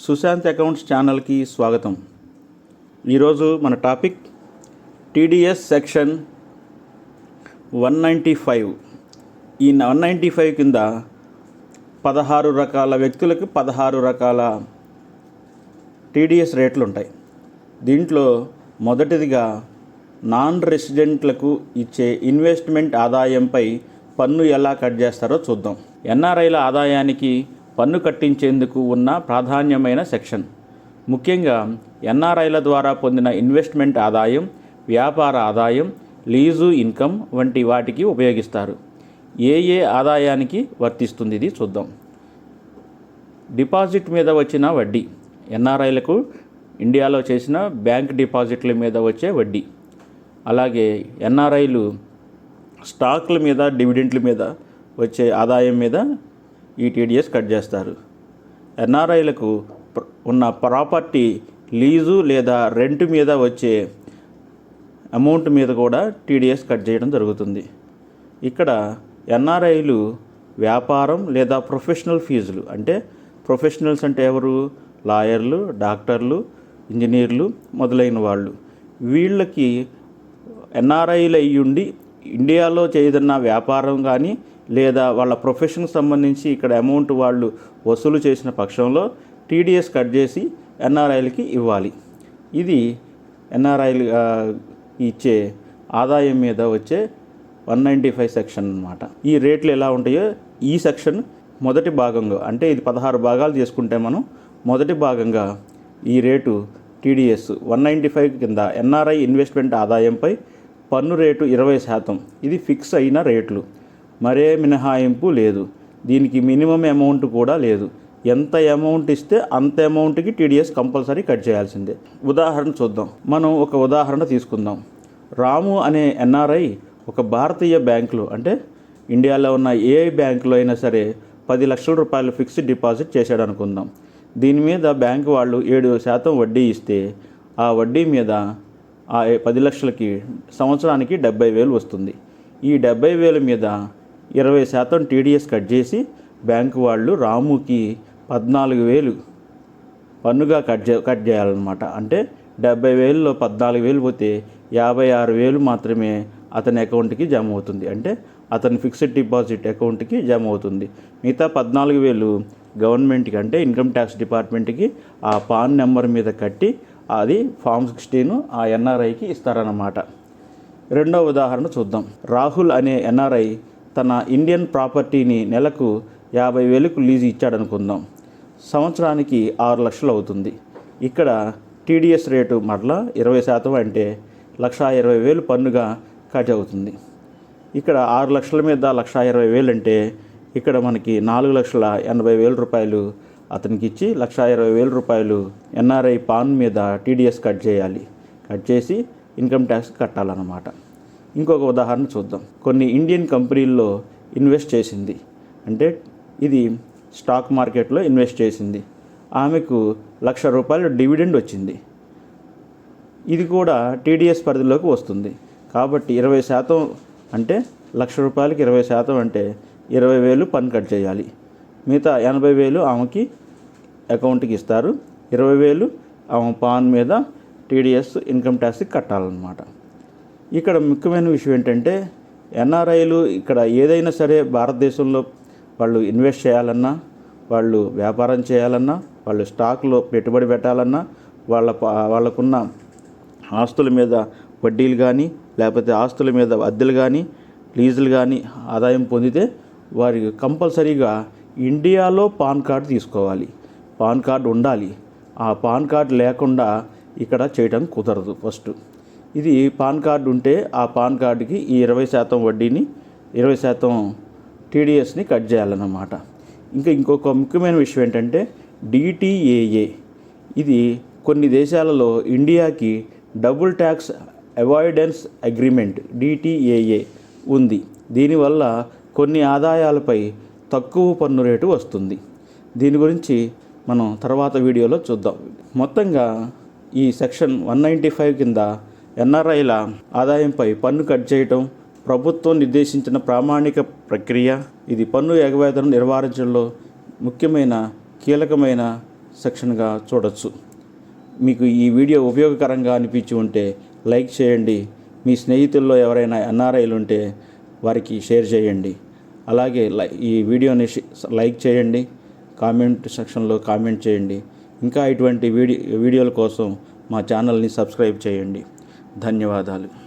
Sushant accounts ఛానల్కి స్వాగతం. ఈరోజు మన topic TDS section one ninety five. ఈ వన్ నైంటీ ఫైవ్ కింద పదహారు రకాల వ్యక్తులకు పదహారు రకాల టీడీఎస్ రేట్లు ఉంటాయి. దీంట్లో మొదటిదిగా నాన్ రెసిడెంట్లకు ఇచ్చే ఇన్వెస్ట్మెంట్ ఆదాయంపై పన్ను ఎలా కట్ చేస్తారో చూద్దాం. ఎన్ఆర్ఐల ఆదాయానికి పన్ను కట్టించేందుకు ఉన్న ప్రాధాన్యమైన సెక్షన్. ముఖ్యంగా ఎన్ఆర్ఐల ద్వారా పొందిన ఇన్వెస్ట్మెంట్ ఆదాయం వ్యాపార ఆదాయం లీజు ఇన్కమ్ వంటి వాటికి ఉపయోగిస్తారు. ఏ ఏ ఆదాయానికి వర్తిస్తుంది ఇది చూద్దాం. డిపాజిట్ మీద వచ్చిన వడ్డీ. ఎన్ఆర్ఐలకు ఇండియాలో చేసిన బ్యాంక్ డిపాజిట్ల మీద వచ్చే వడ్డీ. అలాగే ఎన్ఆర్ఐలు స్టాక్ల మీద డివిడెంట్ల మీద వచ్చే ఆదాయం మీద ఈ టీడీఎస్ కట్ చేస్తారు. ఎన్ఆర్ఐలకు ప్ర- ఉన్న ప్రాపర్టీ లీజు లేదా రెంట్ మీద వచ్చే అమౌంట్ మీద కూడా టీడీఎస్ కట్ చేయడం జరుగుతుంది. ఇక్కడ ఎన్ఆర్ఐలు వ్యాపారం లేదా ప్రొఫెషనల్ ఫీజులు అంటే ప్రొఫెషనల్స్ అంటే ఎవరు? లాయర్లు డాక్టర్లు ఇంజనీర్లు మొదలైన వాళ్ళు. వీళ్ళకి ఎన్ఆర్ఐలు అయ్యుండి ఇండియాలో చేయదన్న వ్యాపారం కానీ లేదా వాళ్ళ ప్రొఫెషన్కి సంబంధించి ఇక్కడ అమౌంట్ వాళ్ళు వసూలు చేసిన పక్షంలో టీడీఎస్ కట్ చేసి ఎన్ఆర్ఐలకి ఇవ్వాలి. ఇది ఎన్ఆర్ఐలు ఇచ్చే ఆదాయం మీద వచ్చే వన్ నైంటీ ఫైవ్ సెక్షన్ అనమాట ఈ రేట్లు ఎలా ఉంటాయో ఈ సెక్షన్ మొదటి భాగంగా అంటే ఇది పదహారు భాగాలు చేసుకుంటే మనం మొదటి భాగంగా ఈ rate TDS one ninety five కింద ఎన్ఆర్ఐ ఇన్వెస్ట్మెంట్ ఆదాయంపై పన్ను రేటు ఇరవై శాతం. ఇది ఫిక్స్ అయిన రేట్లు. మరే మినహాయింపు లేదు. దీనికి మినిమం అమౌంట్ కూడా లేదు. ఎంత అమౌంట్ ఇస్తే అంత అమౌంట్కి టీడీఎస్ కంపల్సరీ కట్ చేయాల్సిందే. ఉదాహరణ చూద్దాం. మనం ఒక ఉదాహరణ తీసుకుందాం. రాము అనే ఎన్ఆర్ఐ ఒక భారతీయ బ్యాంకులో అంటే ఇండియాలో ఉన్న ఏ బ్యాంకులో అయినా సరే పది లక్షల రూపాయలు ఫిక్స్డ్ డిపాజిట్ చేశాడు అనుకుందాం దీని మీద బ్యాంకు వాళ్ళు ఏడు శాతం వడ్డీ ఇస్తే ఆ వడ్డీ మీద ఆ పది లక్షలకి సంవత్సరానికి డెబ్బై వేలు వస్తుంది. ఈ డెబ్బై వేల మీద ఇరవై శాతం టీడీఎస్ కట్ చేసి బ్యాంకు వాళ్ళు రాముకి పద్నాలుగు వేలు పన్నుగా కట్ చే కట్ చేయాలన్నమాట. అంటే డెబ్బై వేలలో పద్నాలుగు వేలు పోతే యాభై ఆరు వేలు మాత్రమే అతని అకౌంట్కి జమ అవుతుంది. అంటే అతని ఫిక్స్డ్ డిపాజిట్ అకౌంట్కి జమ అవుతుంది. మిగతా పద్నాలుగు వేలు గవర్నమెంట్కి అంటే ఇన్కమ్ ట్యాక్స్ డిపార్ట్మెంట్కి ఆ పాన్ నెంబర్ మీద కట్టి అది ఫామ్ సిక్స్టీన్ ఆ ఎన్ఆర్ఐకి ఇస్తారన్నమాట. రెండో ఉదాహరణ చూద్దాం. రాహుల్ అనే ఎన్ఆర్ఐ తన ఇండియన్ ప్రాపర్టీని నెలకు యాభై వేలకు లీజు ఇచ్చాడనుకుందాం. సంవత్సరానికి ఆరు లక్షలు అవుతుంది. ఇక్కడ టీడీఎస్ రేటు మరలా ఇరవై శాతం అంటే లక్షా ఇరవై వేలు పన్నుగా కట్ అవుతుంది ఇక్కడ ఆరు లక్షల మీద లక్షా ఇరవై వేలు అంటే ఇక్కడ మనకి నాలుగు లక్షల ఎనభై వేల రూపాయలు అతనికి ఇచ్చి లక్షా ఇరవై వేల రూపాయలు ఎన్ఆర్ఐ పాన్ మీద టీడీఎస్ కట్ చేయాలి. కట్ చేసి ఇన్కమ్ ట్యాక్స్ కట్టాలన్నమాట. ఇంకొక ఉదాహరణ చూద్దాం. కొన్ని ఇండియన్ కంపెనీల్లో ఇన్వెస్ట్ చేసింది. అంటే ఇది స్టాక్ మార్కెట్లో ఇన్వెస్ట్ చేసింది. ఆమెకు లక్ష రూపాయలు డివిడెండ్ వచ్చింది. ఇది కూడా టీడీఎస్ పరిధిలోకి వస్తుంది. కాబట్టి ఇరవై శాతం అంటే లక్ష రూపాయలకి ఇరవై శాతం అంటే ఇరవై వేలు పన్ను కట్ చేయాలి. మిగతా ఎనభై వేలు ఆమెకి అకౌంట్కి ఇస్తారు. ఇరవై వేలు ఆమె పాన్ మీద టీడీఎస్ ఇన్కమ్ ట్యాక్స్కి కట్టాలన్నమాట. ఇక్కడ ముఖ్యమైన విషయం ఏంటంటే ఎన్ఆర్ఐలు ఇక్కడ ఏదైనా సరే భారతదేశంలో వాళ్ళు ఇన్వెస్ట్ చేయాలన్నా వాళ్ళు వ్యాపారం చేయాలన్నా వాళ్ళు స్టాక్లో పెట్టుబడి పెట్టాలన్నా వాళ్ళ వాళ్ళకున్న ఆస్తుల మీద వడ్డీలు కానీ లేకపోతే ఆస్తుల మీద అద్దెలు కానీ లీజులు కానీ ఆదాయం పొందితే వారి కంపల్సరీగా ఇండియాలో పాన్ కార్డు తీసుకోవాలి. పాన్ కార్డు ఉండాలి. ఆ పాన్ కార్డు లేకుండా ఇక్కడ చేయడం కుదరదు ఫస్ట్. ఇది పాన్ కార్డు ఉంటే ఆ పాన్ కార్డుకి ఈ ఇరవై శాతం వడ్డీని ఇరవై శాతం టీడీఎస్ని కట్ చేయాలన్నమాట. ఇంకా ఇంకొక ముఖ్యమైన విషయం ఏంటంటే డిటిఏఏ. ఇది కొన్ని దేశాలలో ఇండియాకి double tax avoidance agreement DTAA ఉంది. దీనివల్ల కొన్ని ఆదాయాలపై తక్కువ పన్ను రేటు వస్తుంది. దీని గురించి మనం తర్వాత వీడియోలో చూద్దాం. మొత్తంగా ఈ సెక్షన్ వన్ నైంటీ ఫైవ్ కింద ఎన్ఆర్ఐల ఆదాయంపై పన్ను కట్ చేయటం ప్రభుత్వం నిర్దేశించిన ప్రామాణిక ప్రక్రియ. ఇది పన్ను ఎగవేతను నివారించడంలో ముఖ్యమైన కీలకమైన సెక్షన్గా చూడొచ్చు. మీకు ఈ వీడియో ఉపయోగకరంగా అనిపించి ఉంటే లైక్ చేయండి. మీ స్నేహితుల్లో ఎవరైనా ఎన్ఆర్ఐలు ఉంటే వారికి షేర్ చేయండి. అలాగే లై- ఈ వీడియోని లైక్ చేయండి. కామెంట్ సెక్షన్లో కామెంట్ చేయండి. ఇంకా ఇటువంటి వీడియో వీడియోల కోసం మా ఛానల్ని సబ్స్క్రైబ్ చేయండి. ధన్యవాదాలు.